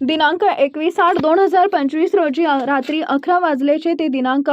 दिनांक एकवीस आठ दोन हजार पंचवीस रोजी रात्री अकरा वाजल्याचे ते दिनांक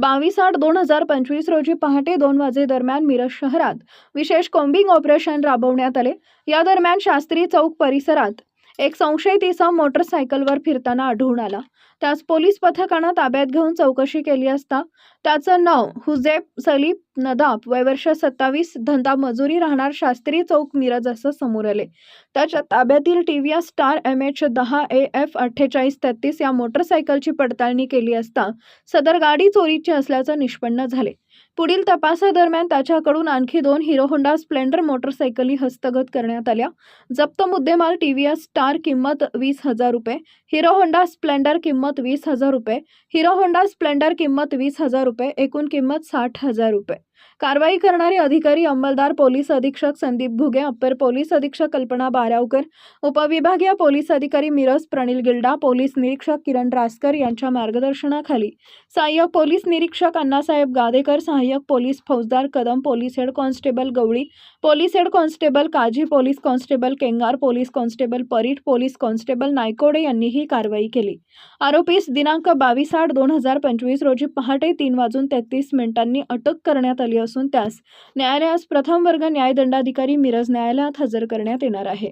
बावीस आठ दोन हजार पंचवीस रोजी पहाटे दोन वाजे दरम्यान मिरज शहरात विशेष कोम्बिंग ऑपरेशन राबवण्यात आले. या दरम्यान शास्त्री चौक परिसरात एक संशयित इसम मोटरसायकलवर फिरताना आढळून आला. त्यास पोलीस पथकानं ताब्यात घेऊन चौकशी केली असता त्याचं नाव हुजेब सलीप नदाब वयवर्ष सत्तावीस धंदा मजुरी राहणार शास्त्री चौक मिरज असं समोर आले. त्याच्या ताब्यातील टी स्टार एम एच दहा ए एफ अठ्ठेचाळीस तेहतीस या मोटरसायकलची पडताळणी केली असता सदर गाडी चोरीची असल्याचं निष्पन्न झाले. पुढील तपासादरम्यान त्याच्याकडून आणखी दोन हिरो होंडा स्प्लेंडर मोटरसायकली हस्तगत करण्यात आल्या. जप्त मुद्देमाल टी व्ही स्टार किंमत वीस हजार रुपये हिरो होंडा स्प्लेंडर किंमत वीस हजार रुपये हिरो होंडा स्प्लेंडर किंमत वीस हजार रुपये एकूण किंमत साठ हजार रुपये. कारवाई करणारे अधिकारी अंमलदार पोलीस अधीक्षक संदीप घुगे अप्पर पोलीस अधीक्षक कल्पना बारावकर उपविभागीय पोलीस अधिकारी मिरज प्रणिल गिल्डा पोलीस निरीक्षक किरण रासकर यांच्या मार्गदर्शनाखाली सहाय्यक पोलीस निरीक्षक अण्णासाहेब गादेकर सहाय्यक पोलीस फौजदार Kadam police head constable Gawali police head constable Kazi police constable Kengar police constable Parit police constable Naikode यांनी ही कारवाई केली. आरोपीस दिनांक बावीस आठ दोन हजार पंचवीस रोजी पहाटे तीन वाजून तेहतीस मिनिटांनी अटक करण्यात आली असून त्यास न्यायालयास प्रथम वर्ग न्यायदंडाधिकारी मिरज न्यायालयात हजर करण्यात येणार आहे.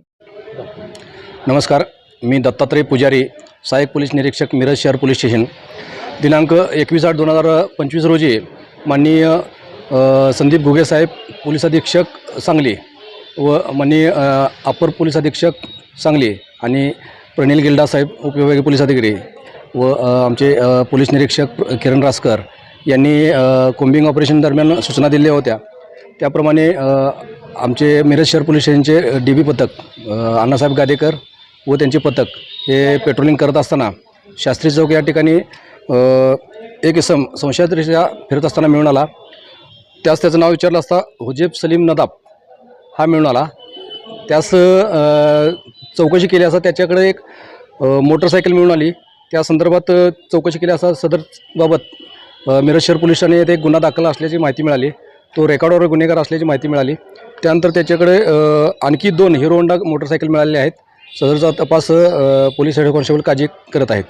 नमस्कार मी दत्तात्रय पुजारी सहाय्यक पोलीस निरीक्षक मिरज शहर पोलीस स्टेशन. दिनांक एकवीस आठ दोन हजार पंचवीस रोजी माननीय संदीप घुगे साहेब पोलीस अधीक्षक सांगली व माननीय अपर पोलीस अधीक्षक सांगली आणि प्रणिल गिल्डा साहेब उपविभागीय पोलीस अधिकारी व आमचे पोलीस निरीक्षक किरण रासकर यांनी अ, कोम्बिंग ऑपरेशन दरम्यान सूचना दिल्या होत्या. त्याप्रमाणे आमचे मिरज शहर पोलीस स्टेशनचे डी बी पथक अण्णासाहेब गादेकर व त्यांचे पथक हे पेट्रोलिंग करत असताना शास्त्री चौक या ठिकाणी एक इसम संशयादृष्ट्या फिरत असताना मिळून आला. त्यास त्याचं नाव विचारलं असता हुजेब सलीम नदाब हा मिळून आला. त्यास चौकशी केली असता त्याच्याकडे एक मोटरसायकल मिळून आली. त्या संदर्भात चौकशी केली असता सदरबाबत मिरज शहर पोलीस ठाणे येथे एक गुन्हा दाखल असल्याची माहिती मिळाली. तो रेकॉर्डवर गुन्हेगार असल्याची माहिती मिळाली. त्यानंतर त्याच्याकडे आणखी दोन हिरो होंडा मोटरसायकल मिळालेले आहेत. सदरचा तपास पोलीस हेड कॉन्स्टेबल काजी करत आहेत.